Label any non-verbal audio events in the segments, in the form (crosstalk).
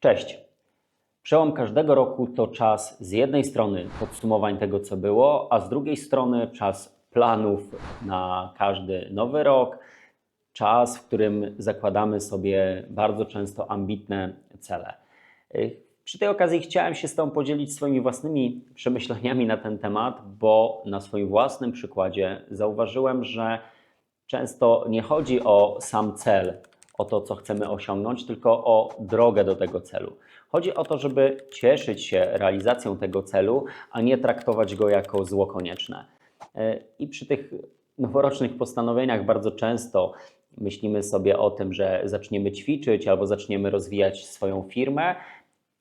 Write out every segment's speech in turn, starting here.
Cześć. Przełom każdego roku to czas z jednej strony podsumowań tego, co było, a z drugiej strony czas planów na każdy nowy rok, czas, w którym zakładamy sobie bardzo często ambitne cele. Przy tej okazji chciałem się z Tobą podzielić swoimi własnymi przemyśleniami na ten temat, bo na swoim własnym przykładzie zauważyłem, że często nie chodzi o sam cel, o to, co chcemy osiągnąć, tylko o drogę do tego celu. Chodzi o to, żeby cieszyć się realizacją tego celu, a nie traktować go jako zło konieczne. E, I przy tych noworocznych postanowieniach bardzo często myślimy sobie o tym, że zaczniemy ćwiczyć albo zaczniemy rozwijać swoją firmę.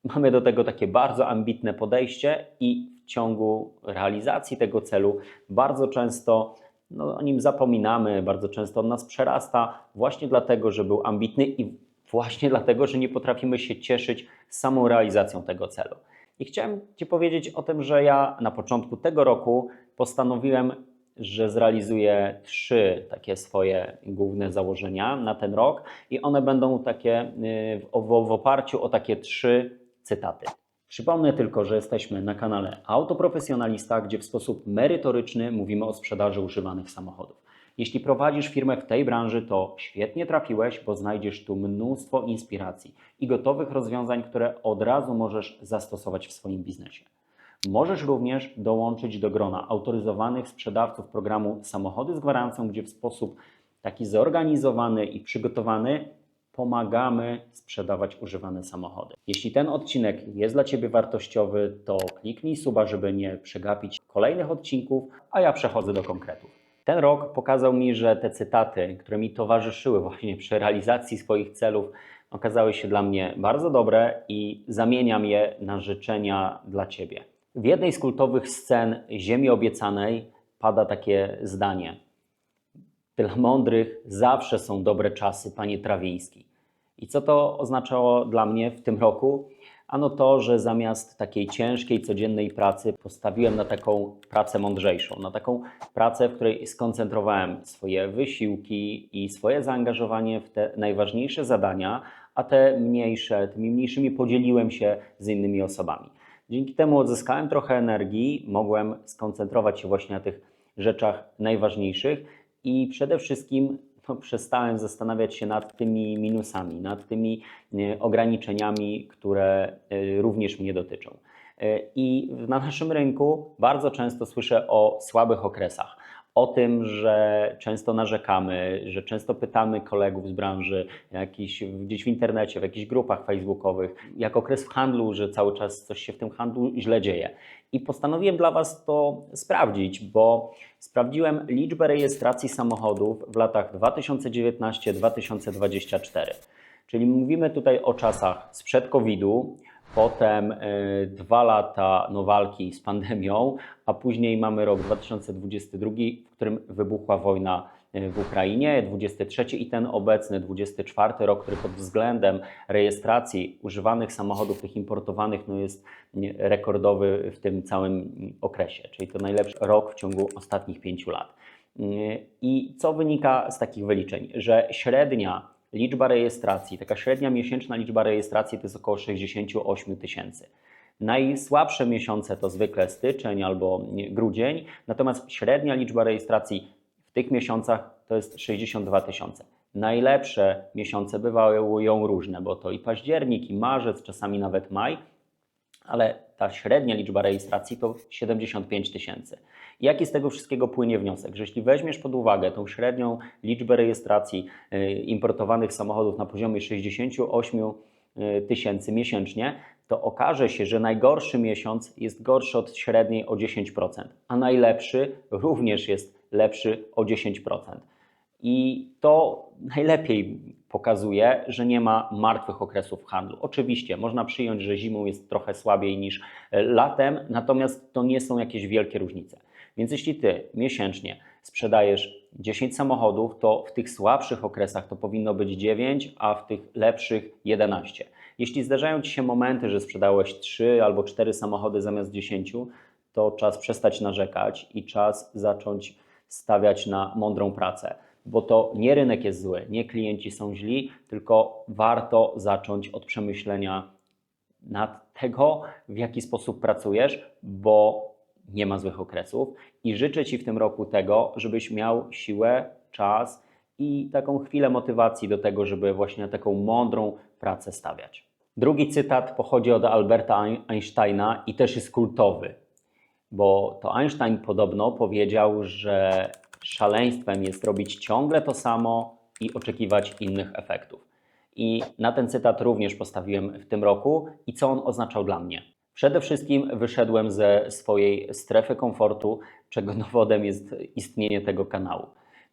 Mamy do tego takie bardzo ambitne podejście i w ciągu realizacji tego celu bardzo często no, o nim zapominamy, bardzo często on nas przerasta, właśnie dlatego, że był ambitny i właśnie dlatego, że nie potrafimy się cieszyć samą realizacją tego celu. I chciałem Ci powiedzieć o tym, że ja na początku tego roku postanowiłem, że zrealizuję trzy takie swoje główne założenia na ten rok, i one będą takie y, w, w oparciu o takie trzy cytaty. Przypomnę tylko, że jesteśmy na kanale Autoprofesjonalista, gdzie w sposób merytoryczny mówimy o sprzedaży używanych samochodów. Jeśli prowadzisz firmę w tej branży, to świetnie trafiłeś, bo znajdziesz tu mnóstwo inspiracji i gotowych rozwiązań, które od razu możesz zastosować w swoim biznesie. Możesz również dołączyć do grona autoryzowanych sprzedawców programu Samochody z gwarancją, gdzie w sposób taki zorganizowany i przygotowany pomagamy sprzedawać używane samochody. Jeśli ten odcinek jest dla Ciebie wartościowy, to kliknij suba, żeby nie przegapić kolejnych odcinków, a ja przechodzę do konkretów. Ten rok pokazał mi, że te cytaty, które mi towarzyszyły właśnie przy realizacji swoich celów, okazały się dla mnie bardzo dobre i zamieniam je na życzenia dla Ciebie. W jednej z kultowych scen Ziemi Obiecanej pada takie zdanie: Dla mądrych zawsze są dobre czasy, panie Trawiński. I co to oznaczało dla mnie w tym roku? Ano to, że zamiast takiej ciężkiej, codziennej pracy postawiłem na taką pracę mądrzejszą, na taką pracę, w której skoncentrowałem swoje wysiłki i swoje zaangażowanie w te najważniejsze zadania, a te mniejsze, tymi mniejszymi podzieliłem się z innymi osobami. Dzięki temu odzyskałem trochę energii, mogłem skoncentrować się właśnie na tych rzeczach najważniejszych i przede wszystkim no, przestałem zastanawiać się nad tymi minusami, nad tymi e, ograniczeniami, które e, również mnie dotyczą. E, I na naszym rynku bardzo często słyszę o słabych okresach, o tym, że często narzekamy, że często pytamy kolegów z branży, jakiś, gdzieś w internecie, w jakichś grupach facebookowych, jak okres w handlu, że cały czas coś się w tym handlu źle dzieje. I postanowiłem dla Was to sprawdzić, bo sprawdziłem liczbę rejestracji samochodów w latach 2019-2024. Czyli mówimy tutaj o czasach sprzed COVID-u, potem y, dwa lata no, walki z pandemią, a później mamy rok 2022, w którym wybuchła wojna y, w Ukrainie, 23 i ten obecny 24 rok, który pod względem rejestracji używanych samochodów, tych importowanych, no jest y, rekordowy w tym całym okresie, czyli to najlepszy rok w ciągu ostatnich pięciu lat. I co wynika z takich wyliczeń? Że średnia liczba rejestracji, taka średnia miesięczna liczba rejestracji to jest około 68 tysięcy. Najsłabsze miesiące to zwykle styczeń albo grudzień, natomiast średnia liczba rejestracji w tych miesiącach to jest 62 tysiące. Najlepsze miesiące bywają różne, bo to i październik, i marzec, czasami nawet maj, ale ta średnia liczba rejestracji to 75 tysięcy. Jaki z tego wszystkiego płynie wniosek? Że jeśli weźmiesz pod uwagę tą średnią liczbę rejestracji y, importowanych samochodów na poziomie 68 y, tysięcy miesięcznie, to okaże się, że najgorszy miesiąc jest gorszy od średniej o 10%, a najlepszy również jest lepszy o 10%. I to najlepiej pokazuje, że nie ma martwych okresów handlu. Oczywiście można przyjąć, że zimą jest trochę słabiej niż e, latem, natomiast to nie są jakieś wielkie różnice. Więc jeśli ty miesięcznie sprzedajesz 10 samochodów, to w tych słabszych okresach to powinno być 9, a w tych lepszych 11. Jeśli zdarzają ci się momenty, że sprzedałeś 3 albo 4 samochody zamiast 10, to czas przestać narzekać i czas zacząć stawiać na mądrą pracę bo to nie rynek jest zły, nie klienci są źli, tylko warto zacząć od przemyślenia nad tego, w jaki sposób pracujesz, bo nie ma złych okresów i życzę Ci w tym roku tego, żebyś miał siłę, czas i taką chwilę motywacji do tego, żeby właśnie taką mądrą pracę stawiać. Drugi cytat pochodzi od Alberta Einsteina i też jest kultowy, bo to Einstein podobno powiedział, że szaleństwem jest robić ciągle to samo i oczekiwać innych efektów. I na ten cytat również postawiłem w tym roku i co on oznaczał dla mnie. Przede wszystkim wyszedłem ze swojej strefy komfortu, czego (laughs) dowodem jest istnienie tego kanału.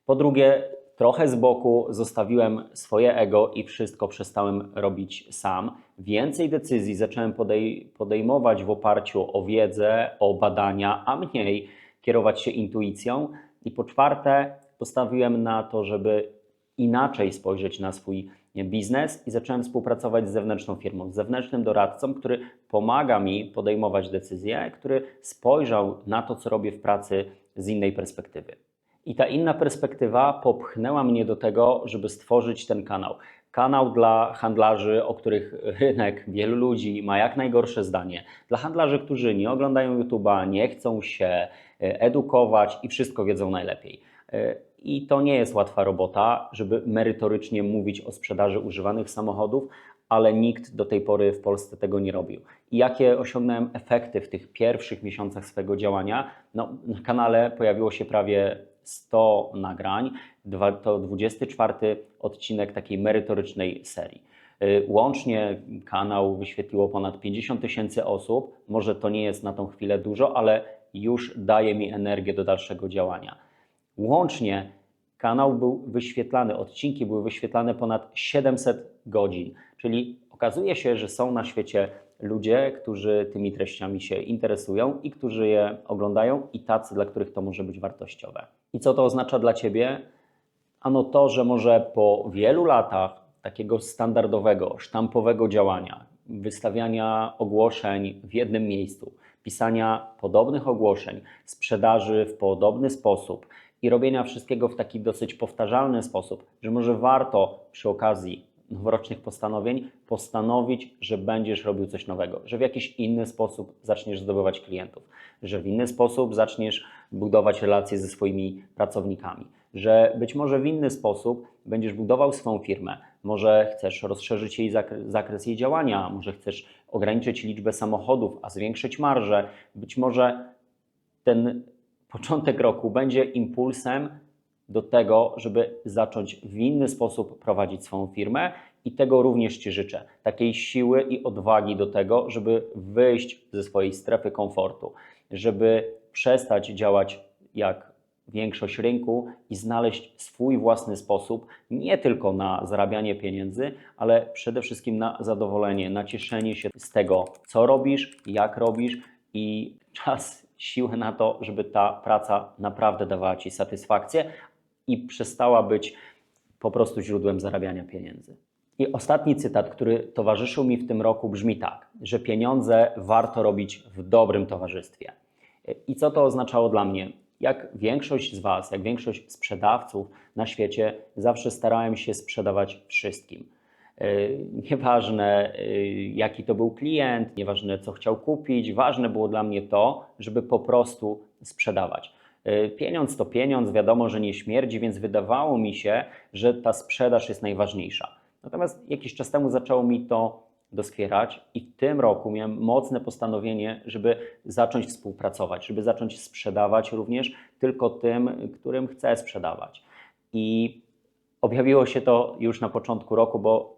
Po drugie, trochę z boku zostawiłem swoje ego i wszystko przestałem robić sam. Więcej decyzji zacząłem podej podejmować w oparciu o wiedzę, o badania, a mniej kierować się intuicją. I po czwarte, postawiłem na to, żeby inaczej spojrzeć na swój biznes i zacząłem współpracować z zewnętrzną firmą, z zewnętrznym doradcą, który pomaga mi podejmować decyzje, który spojrzał na to, co robię w pracy z innej perspektywy. I ta inna perspektywa popchnęła mnie do tego, żeby stworzyć ten kanał. Kanał dla handlarzy, o których rynek wielu ludzi ma jak najgorsze zdanie. Dla handlarzy, którzy nie oglądają YouTube'a, nie chcą się edukować i wszystko wiedzą najlepiej. E, I to nie jest łatwa robota, żeby merytorycznie mówić o sprzedaży używanych samochodów, ale nikt do tej pory w Polsce tego nie robił. I jakie osiągnąłem efekty w tych pierwszych miesiącach swojego działania? No, na kanale pojawiło się prawie 100 nagrań, to 24 odcinek takiej merytorycznej serii. Y, łącznie kanał wyświetliło ponad 50 tysięcy osób. Może to nie jest na tą chwilę dużo, ale już daje mi energię do dalszego działania. Łącznie kanał był wyświetlany, odcinki były wyświetlane ponad 700 godzin, czyli okazuje się, że są na świecie ludzie, którzy tymi treściami się interesują i którzy je oglądają, i tacy, dla których to może być wartościowe. I co to oznacza dla Ciebie? Ano to, że może po wielu latach takiego standardowego, sztampowego działania, wystawiania ogłoszeń w jednym miejscu, pisania podobnych ogłoszeń, sprzedaży w podobny sposób i robienia wszystkiego w taki dosyć powtarzalny sposób, że może warto przy okazji noworocznych postanowień postanowić, że będziesz robił coś nowego, że w jakiś inny sposób zaczniesz zdobywać klientów, że w inny sposób zaczniesz budować relacje ze swoimi pracownikami, że być może w inny sposób będziesz budował swoją firmę, może chcesz rozszerzyć jej zakres jej działania, może chcesz ograniczyć liczbę samochodów, a zwiększyć marżę, być może ten początek roku będzie impulsem do tego, żeby zacząć w inny sposób prowadzić swoją firmę i tego również Ci życzę. Takiej siły i odwagi do tego, żeby wyjść ze swojej strefy komfortu, żeby przestać działać jak większość rynku i znaleźć swój własny sposób, nie tylko na zarabianie pieniędzy, ale przede wszystkim na zadowolenie, na cieszenie się z tego, co robisz, jak robisz i czas, siłę na to, żeby ta praca naprawdę dawała Ci satysfakcję, i przestała być po prostu źródłem zarabiania pieniędzy. I ostatni cytat, który towarzyszył mi w tym roku, brzmi tak, że pieniądze warto robić w dobrym towarzystwie. I co to oznaczało dla mnie? Jak większość z Was, jak większość sprzedawców na świecie, zawsze starałem się sprzedawać wszystkim. Nieważne jaki to był klient, nieważne co chciał kupić, ważne było dla mnie to, żeby po prostu sprzedawać. Y, pieniądz to pieniądz, wiadomo, że nie śmierdzi, więc wydawało mi się, że ta sprzedaż jest najważniejsza. Natomiast jakiś czas temu zaczęło mi to doskwierać i w tym roku miałem mocne postanowienie, żeby zacząć współpracować, żeby zacząć sprzedawać również tylko tym, którym chcę sprzedawać. I objawiło się to już na początku roku, bo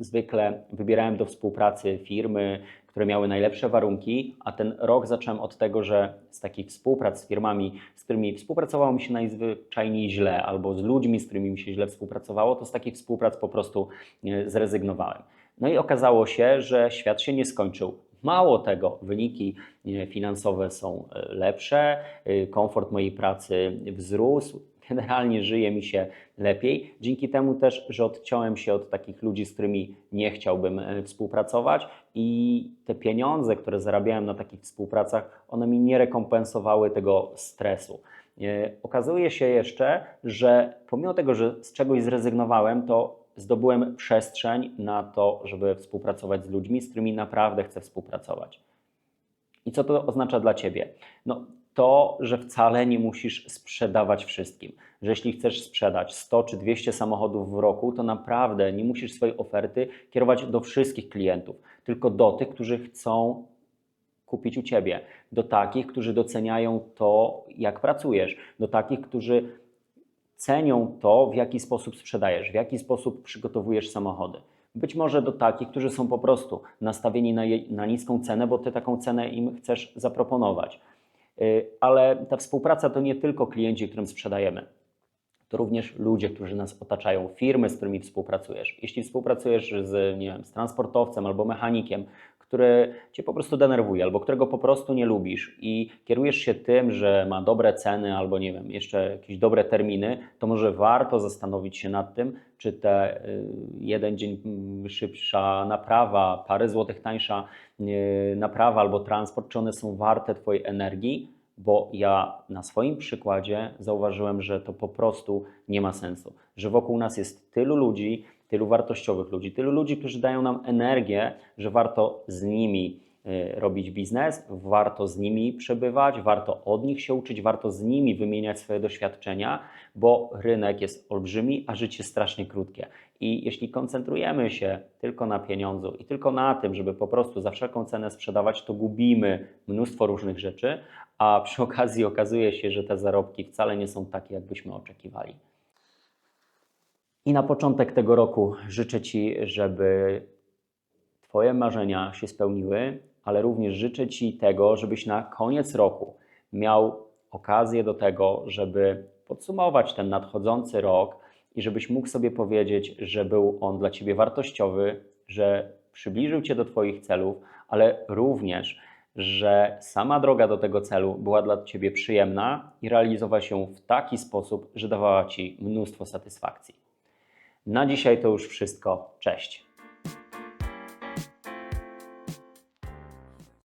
zwykle wybierałem do współpracy firmy, które miały najlepsze warunki, a ten rok zacząłem od tego, że z takich współprac z firmami, z którymi współpracowało mi się najzwyczajniej źle, albo z ludźmi, z którymi mi się źle współpracowało, to z takich współprac po prostu e, zrezygnowałem. No i okazało się, że świat się nie skończył. Mało tego, wyniki e, finansowe są e, lepsze, komfort mojej pracy wzrósł, generalnie żyje mi się lepiej. Dzięki temu też, że odciąłem się od takich ludzi, z którymi nie chciałbym e, współpracować i te pieniądze, które zarabiałem na takich współpracach, one mi nie rekompensowały tego stresu. E, okazuje się jeszcze, że pomimo tego, że z czegoś zrezygnowałem, to zdobyłem przestrzeń na to, żeby współpracować z ludźmi, z którymi naprawdę chcę współpracować. I co to oznacza dla Ciebie? No, to, że wcale nie musisz sprzedawać wszystkim. Że jeśli chcesz sprzedać 100 czy 200 samochodów w roku, to naprawdę nie musisz swojej oferty kierować do wszystkich klientów, tylko do tych, którzy chcą kupić u Ciebie, do takich, którzy doceniają to, jak pracujesz, do takich, którzy cenią to, w jaki sposób sprzedajesz, w jaki sposób przygotowujesz samochody. Być może do takich, którzy są po prostu nastawieni na, je, na niską cenę, bo ty taką cenę im chcesz zaproponować. Yy, Ale ta współpraca to nie tylko klienci, którym sprzedajemy. To również ludzie, którzy nas otaczają, firmy, z którymi współpracujesz. Jeśli współpracujesz z, nie wiem, z transportowcem albo mechanikiem, który cię po prostu denerwuje, albo którego po prostu nie lubisz i kierujesz się tym, że ma dobre ceny, albo nie wiem, jeszcze jakieś dobre terminy, to może warto zastanowić się nad tym, czy te y, jeden dzień mm, szybsza naprawa, parę złotych tańsza y, naprawa albo transport, czy one są warte Twojej energii, bo ja na swoim przykładzie zauważyłem, że to po prostu nie ma sensu. Że wokół nas jest tylu ludzi, tylu wartościowych ludzi, tylu ludzi, którzy dają nam energię, że warto z nimi y, robić biznes, warto z nimi przebywać, warto od nich się uczyć, warto z nimi wymieniać swoje doświadczenia, bo rynek jest olbrzymi, a życie strasznie krótkie. I jeśli koncentrujemy się tylko na pieniądzu i tylko na tym, żeby po prostu za wszelką cenę sprzedawać, to gubimy mnóstwo różnych rzeczy, a przy okazji okazuje się, że te zarobki wcale nie są takie, jakbyśmy oczekiwali. I na początek tego roku życzę Ci, żeby Twoje marzenia się spełniły, ale również życzę Ci tego, żebyś na koniec roku miał okazję do tego, żeby podsumować ten nadchodzący rok i żebyś mógł sobie powiedzieć, że był on dla Ciebie wartościowy, że przybliżył Cię do Twoich celów, ale również, że sama droga do tego celu była dla Ciebie przyjemna i realizowała się w taki sposób, że dawała Ci mnóstwo satysfakcji. Na dzisiaj to już wszystko. Cześć.